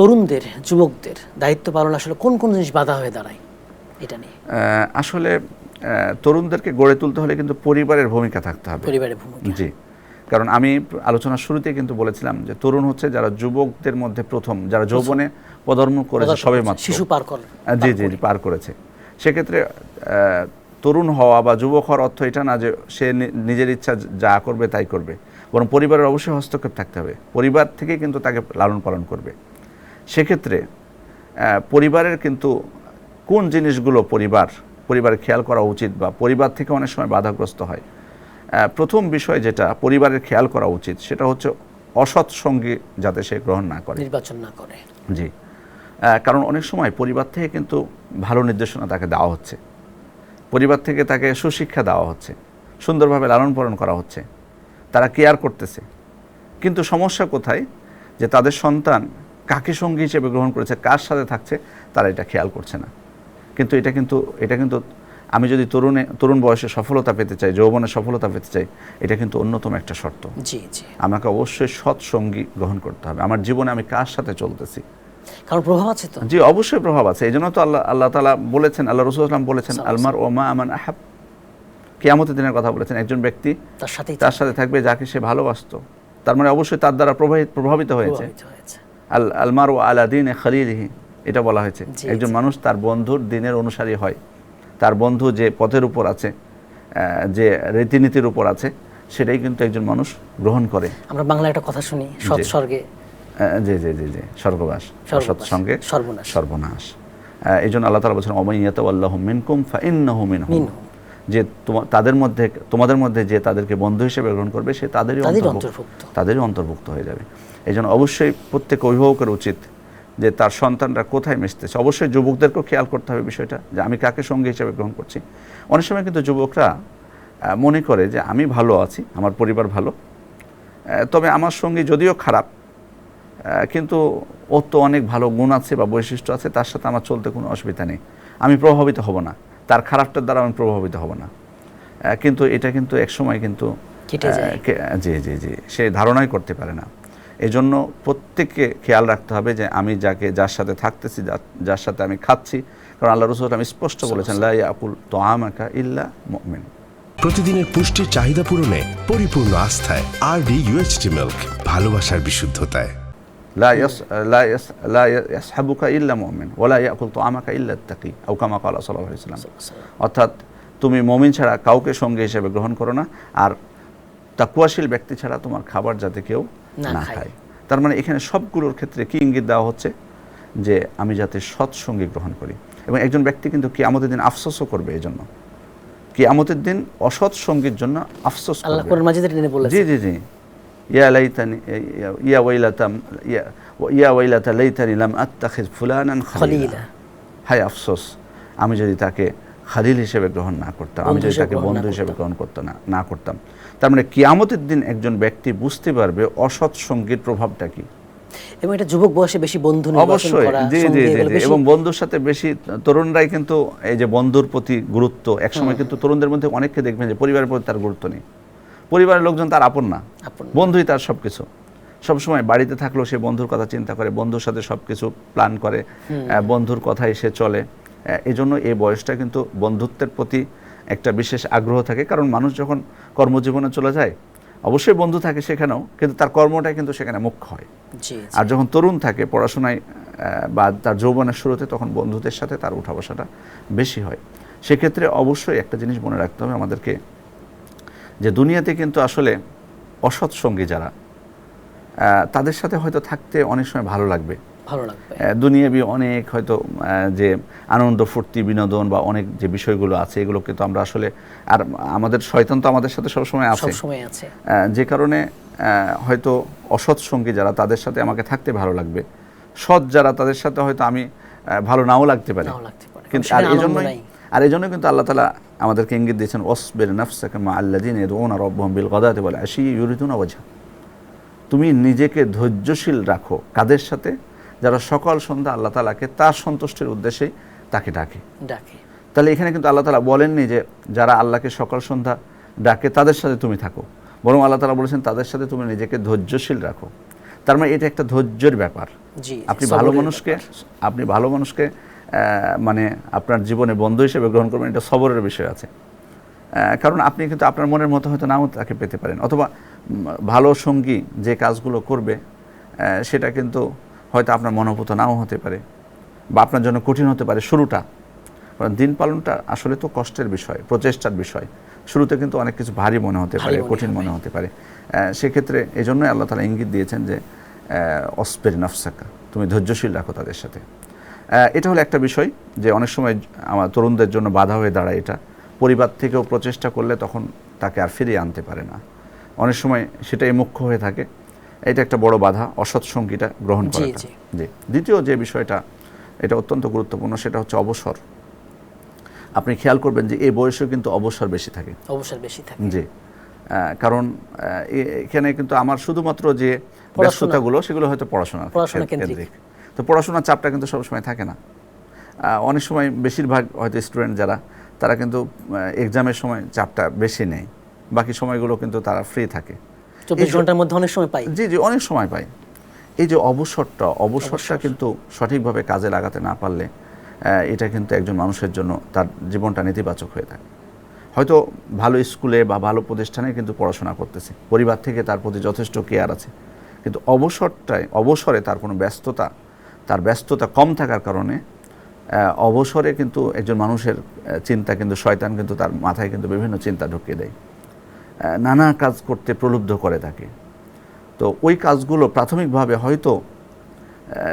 তরুণদের যুবকদের দায়িত্ব পালন আসলে কোন কোন জিনিস বাধা হয়ে দাঁড়ায়? এটা নিয়ে। আসলে তরুণদেরকে গড়ে তুলতে হলে কিন্তু পরিবারের ভূমিকা থাকতে হবে। পরিবারের ভূমিকা। জি। কারণ আমি আলোচনার শুরুতে কিন্তু বলেছিলাম যে তরুণ হচ্ছে যারা যুবকদের মধ্যে প্রথম যারা যৌবনে পদর্ম করেছে সবে মাত্র। শিশু পার করে জি জি জি, পার করেছে। সেক্ষেত্রে তরুণ হওয়া বা যুবক হওয়ার অর্থ এটা না যে সে নিজের ইচ্ছা যা করবে তাই করবে। বরং পরিবারের অবশ্যই হস্তক্ষেপ থাকতে হবে। পরিবার থেকে কিন্তু তাকে লালন পালন করবে। সেক্ষেত্রে পরিবারের কিন্তু কোন জিনিসগুলো পরিবার পরিবারের খেয়াল করা উচিত বা পরিবার থেকে অনেক সময় বাধাগ্রস্ত হয়? প্রথম বিষয় যেটা পরিবারের খেয়াল করা উচিত সেটা হচ্ছে অসৎ সঙ্গী যাতে সে গ্রহণ না করে। নির্বাচন না করে। জি। কারণ অনেক সময় পরিবার থেকে কিন্তু ভালো নির্দেশনা তাকে দেওয়া হচ্ছে। পরিবার থেকে তাকে সুশিক্ষা দেওয়া হচ্ছে সুন্দরভাবে লালন পালন করা হচ্ছে তারা কেয়ার করতেছে। কিন্তু সমস্যা কোথায়? যে তাদের সন্তান কাকে সঙ্গী হিসেবে গ্রহণ করেছে কার সাথে থাকছে তারা এটা খেয়াল করছে না। কিন্তু এটা কিন্তু এটা কিন্তু আমি যদি তরুণে তরুণ বয়সে সফলতা পেতে চাই যৌবনে সফলতা পেতে চাই এটা কিন্তু অন্যতম একটা শর্ত। জি জি। আমাকে অবশ্যই সৎ সঙ্গী গ্রহণ করতে হবে। আমার জীবনে আমি কার সাথে চলতেছি? কারণ প্রভাব আছে তো? জি অবশ্যই প্রভাব আছে। এই জন্য তো আল্লাহ আল্লাহ তালা বলেছেন আল্লাহ রসুল আসলাম বলেছেন আলমার ওমা আমান আহাব। কেয়ামতের দিনের কথা বলেছেন একজন ব্যক্তি তার সাথেই তার সাথে থাকবে যাকে সে ভালোবাসতো। তার মানে অবশ্যই তার দ্বারা প্রভাবিত হয়েছে। আল আলমার ও আলাদিন খালিলিহি এটা বলা হয়েছে একজন। মানুষ তার বন্ধুর দিনের অনুসারী হয় তার বন্ধু যে পথের উপর আছে যে রীতিনীতির উপর আছে সেটাই কিন্তু একজন মানুষ গ্রহণ করে আমরা বাংলায় একটা কথা শুনি সৎ জি। স্বর্গে জি জি জি জি স্বর্গবাস সৎসঙ্গে সর্বনাশ। সর্বনাশ এই জন্য আল্লাহ তালা বলছেন অমাইয়াত আল্লাহ মিনকুম ফাইন্নাহু মিনহুম মিনহুম। যে তাদের মধ্যে তোমাদের মধ্যে যে তাদেরকে বন্ধু হিসেবে গ্রহণ করবে সে তাদেরই অন্তর্ভুক্ত। তাদেরই অন্তর্ভুক্ত হয়ে যাবে এই জন্য অবশ্যই প্রত্যেক অভিভাবকের উচিত যে তার সন্তানরা কোথায় মিশতেছে। অবশ্যই যুবকদেরকেও খেয়াল করতে হবে বিষয়টা যে আমি কাকে সঙ্গী হিসেবে গ্রহণ করছি। অনেক সময় কিন্তু যুবকরা মনে করে যে আমি ভালো আছি আমার পরিবার ভালো তবে আমার সঙ্গী যদিও খারাপ কিন্তু ওর তো অনেক ভালো গুণ আছে বা বৈশিষ্ট্য আছে তার সাথে আমার চলতে কোনো অসুবিধা নেই। আমি প্রভাবিত হব না তার খারাপটার দ্বারা আমি প্রভাবিত হব না। কিন্তু এটা কিন্তু একসময় কিন্তু কেটে যায়। আহ, কে- জি জি জি সে ধারণাই করতে পারে না। এই জন্য প্রত্যেককে খেয়াল রাখতে হবে যে আমি যাকে যার সাথে থাকতেছি যা- যার সাথে আমি খাচ্ছি কারণ আল্লাহ রসুল আমি স্পষ্ট বলেছেন লাই আকুল তো আমাকা ইল্লা মুমিন প্রতিদিনের পুষ্টির চাহিদা পূরণে পরিপূর্ণ আস্থায় আর ডি ইউএইচটি মিল্ক ভালোবাসার বিশুদ্ধতায় لا يص لا يص لا يسحبك الا مؤمن ولا ياكل طعامك الا التقي او كما قال صلى الله عليه وسلم অর্থাৎ তুমি মমিন ছাড়া কাউকে সঙ্গে হিসেবে গ্রহণ করো না আর তাকুয়াশীল ব্যক্তি ছাড়া তোমার খাবার যাতে কেউ না। খায় তার মানে এখানে সবগুলোর ক্ষেত্রে কি ইঙ্গিত দেওয়া হচ্ছে? যে আমি যাতে সৎ সঙ্গী গ্রহণ করি। এবং একজন ব্যক্তি কিন্তু কি আমাদের দিন আফসোসও করবে এই জন্য কি আমাদের দিন অসৎ সঙ্গীর জন্য আফসোস আল্লাহ কোরআন মাজিদে টেনে বলেছে। জি জি জি। ইয়া লাইতানি ইয়া- ইয়া ওয়াইলাতাম ইয়া ইয়া ওয়াইলাতা লাইতানি লাম আত্তাখিজ ফুলানান খলিলা। হায় আফসোস আমি যদি তাকে খালিল হিসেবে গ্রহণ না করতাম। আমি যদি তাকে বন্ধু হিসেবে গ্রহণ করতাম না না করতাম। তার মানে কিয়ামতের দিন একজন ব্যক্তি বুঝতে পারবে অসৎ সঙ্গীর প্রভাবটা কি। এবং এটা যুবক বয়সে বেশি বন্ধু অবশ্যই করা জি জি জি এবং বন্ধুর সাথে বেশি তরুণরাই কিন্তু এই যে বন্ধুর প্রতি গুরুত্ব একসময় কিন্তু তরুণদের মধ্যে অনেককে দেখবেন যে পরিবারের প্রতি তার গুরুত্ব নেই। পরিবারের লোকজন তার আপন না। বন্ধুই তার সব কিছু সবসময় বাড়িতে থাকলেও সে বন্ধুর কথা চিন্তা করে বন্ধুর সাথে সব কিছু প্ল্যান করে বন্ধুর কথাই সে চলে। আহ, এই বয়সটা কিন্তু বন্ধুত্বের প্রতি একটা বিশেষ আগ্রহ থাকে। কারণ মানুষ যখন কর্মজীবনে চলে যায় অবশ্যই বন্ধু থাকে সেখানেও কিন্তু তার কর্মটাই কিন্তু সেখানে মুখ্য হয়। আর যখন তরুণ থাকে পড়াশোনায় বা তার যৌবনের শুরুতে তখন বন্ধুদের সাথে তার উঠা বসাটা বেশি হয়। সেক্ষেত্রে অবশ্যই একটা জিনিস মনে রাখতে হবে আমাদেরকে যে দুনিয়াতে কিন্তু আসলে অসৎ সঙ্গী যারা তাদের সাথে হয়তো থাকতে অনেক সময় ভালো লাগবে। ভালো লাগবে। দুনিয়াবি অনেক হয়তো যে আনন্দ ফুর্তি বিনোদন বা অনেক যে বিষয়গুলো আছে এগুলোকে তো আমরা আসলে আর আমাদের শয়তান তো আমাদের সাথে সবসময় আছে। সব সময় আছে যে কারণে হয়তো অসৎ সঙ্গী যারা তাদের সাথে আমাকে থাকতে ভালো লাগবে। সৎ যারা তাদের সাথে হয়তো আমি ভালো নাও লাগতে পারে। কিন্তু আর এই জন্যই আর এই জন্য কিন্তু আল্লাহ তালা আমাদেরকে ইঙ্গিত দিয়েছেন ওসবের নফসাকে মা আল্লাদিন এদোন আর রব্বহম বিল গদাতে বলে আশি ইউরিতুন অবঝা তুমি নিজেকে ধৈর্যশীল রাখো কাদের সাথে? যারা সকাল সন্ধ্যা আল্লাহ তালাকে তার সন্তুষ্টির উদ্দেশ্যেই তাকে ডাকে। ডাকে। তাহলে এখানে কিন্তু আল্লাহ তালা বলেননি যে যারা আল্লাহকে সকাল সন্ধ্যা ডাকে তাদের সাথে তুমি থাকো। বরং আল্লাহ তালা বলেছেন তাদের সাথে তুমি নিজেকে ধৈর্যশীল রাখো। তার মানে এটা একটা ধৈর্যের ব্যাপার। আপনি ভালো মানুষকে আপনি ভালো মানুষকে মানে আপনার জীবনে বন্ধু হিসেবে গ্রহণ করবেন এটা সবরের বিষয় আছে। কারণ আপনি কিন্তু আপনার মনের মতো হয়তো নাও তাকে পেতে পারেন। অথবা ভালো সঙ্গী যে কাজগুলো করবে সেটা কিন্তু হয়তো আপনার মনোভূত নাও হতে পারে বা আপনার জন্য কঠিন হতে পারে শুরুটা। কারণ দিন পালনটা আসলে তো কষ্টের বিষয় প্রচেষ্টার বিষয়। শুরুতে কিন্তু অনেক কিছু ভারী মনে হতে পারে কঠিন মনে হতে পারে। সেক্ষেত্রে এই জন্যই আল্লাহ তালা ইঙ্গিত দিয়েছেন যে অস্পের নফসাকা তুমি ধৈর্যশীল রাখো তাদের সাথে। এটা হলো একটা বিষয় যে অনেক সময় আমার তরুণদের জন্য বাধা হয়ে দাঁড়ায় এটা। পরিবার থেকেও প্রচেষ্টা করলে তখন তাকে আর ফিরিয়ে আনতে পারে না। অনেক সময় সেটাই মুখ্য হয়ে থাকে। এটা একটা বড় বাধা অসৎ সঙ্গীটা গ্রহণ জি, করাটা। জি। দ্বিতীয় যে বিষয়টা এটা অত্যন্ত গুরুত্বপূর্ণ সেটা হচ্ছে অবসর। আপনি খেয়াল করবেন যে এই বয়সেও কিন্তু অবসর বেশি থাকে। অবসর বেশি থাকে। জি। কারণ এখানে কিন্তু আমার শুধুমাত্র যে ব্যস্ততাগুলো সেগুলো হয়তো পড়াশোনা পড়াশোনা কেন্দ্রিক। তো পড়াশোনার চাপটা কিন্তু সবসময় থাকে না। অনেক সময় বেশিরভাগ হয়তো স্টুডেন্ট যারা তারা কিন্তু এক্সামের সময় চাপটা বেশি নেয়। বাকি সময়গুলো কিন্তু তারা ফ্রি থাকে। চব্বিশ ঘণ্টার মধ্যে অনেক সময় পাই। জি জি অনেক সময় পাই। এই যে অবসরটা অবসরটা কিন্তু সঠিকভাবে কাজে লাগাতে না পারলে এটা কিন্তু একজন মানুষের জন্য তার জীবনটা নেতিবাচক হয়ে থাকে। হয়তো ভালো স্কুলে বা ভালো প্রতিষ্ঠানে কিন্তু পড়াশোনা করতেছে। পরিবার থেকে তার প্রতি যথেষ্ট কেয়ার আছে। কিন্তু অবসরটায় অবসরে তার কোনো ব্যস্ততা তার ব্যস্ততা কম থাকার কারণে অবসরে কিন্তু একজন মানুষের চিন্তা কিন্তু শয়তান কিন্তু তার মাথায় কিন্তু বিভিন্ন চিন্তা ঢুকিয়ে দেয়। নানা কাজ করতে প্রলুব্ধ করে থাকে। তো ওই কাজগুলো প্রাথমিকভাবে হয়তো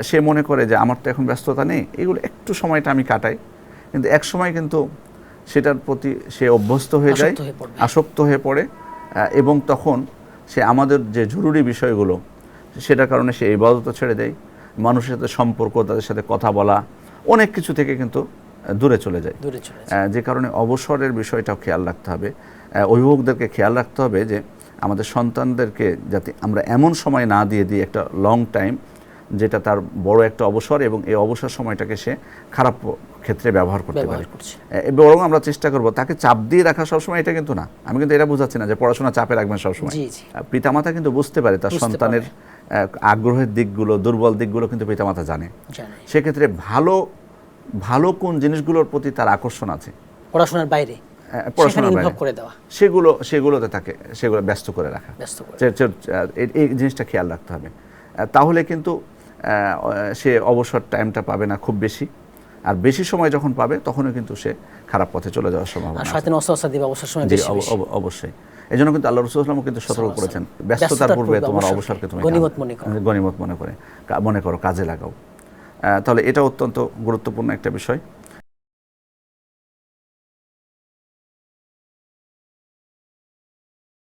সে মনে করে যে আমার তো এখন ব্যস্ততা নেই এগুলো একটু সময়টা আমি কাটাই। কিন্তু এক সময় কিন্তু সেটার প্রতি সে অভ্যস্ত হয়ে যায় আসক্ত হয়ে পড়ে এবং তখন সে আমাদের যে জরুরি বিষয়গুলো সেটার কারণে সে ইবাদত ছেড়ে দেয় মানুষের সাথে সম্পর্ক তাদের সাথে কথা বলা অনেক কিছু থেকে কিন্তু দূরে চলে যায়। যে কারণে অবসরের বিষয়টাও খেয়াল রাখতে হবে। অভিভাবকদেরকে খেয়াল রাখতে হবে যে আমাদের সন্তানদেরকে যাতে আমরা এমন সময় না দিয়ে দিই একটা লং টাইম যেটা তার বড় একটা অবসর এবং এই অবসর সময়টাকে সে খারাপ ক্ষেত্রে ব্যবহার করতে পারে। বরং আমরা চেষ্টা করব তাকে চাপ দিয়ে রাখা সবসময় এটা কিন্তু না। আমি কিন্তু এটা বোঝাচ্ছি না যে পড়াশোনা চাপে রাখবেন সবসময়। পিতামাতা কিন্তু বুঝতে পারে তার সন্তানের আগ্রহের দিকগুলো দুর্বল দিকগুলো কিন্তু পিতামাতা জানে। জানে। সেক্ষেত্রে ভালো ভালো কোন জিনিসগুলোর প্রতি তার আকর্ষণ আছে? পড়াশোনার বাইরে। করে দেওয়া। সেগুলো সেগুলোতে তাকে সেগুলো ব্যস্ত করে রাখা। ব্যস্ত এই- জিনিসটা খেয়াল রাখতে হবে। তাহলে কিন্তু সে অবসর টাইমটা পাবে না খুব বেশি। আর বেশি সময় যখন পাবে তখনও কিন্তু সে খারাপ পথে চলে যাওয়ার সম্ভাবনা আর আছে। শয়তান অস্ত্র দিবে অবসর সময়। অবশ্যই। এই জন্য কিন্তু আল্লাহ রসুলামও কিন্তু সতর্ক করেছেন। ব্যস্ততার পূর্বে তোমার অবসরকে তুমি মনে করো। গনিমত মনে করে মনে করো কাজে লাগাও। তাহলে এটা অত্যন্ত গুরুত্বপূর্ণ একটা বিষয়।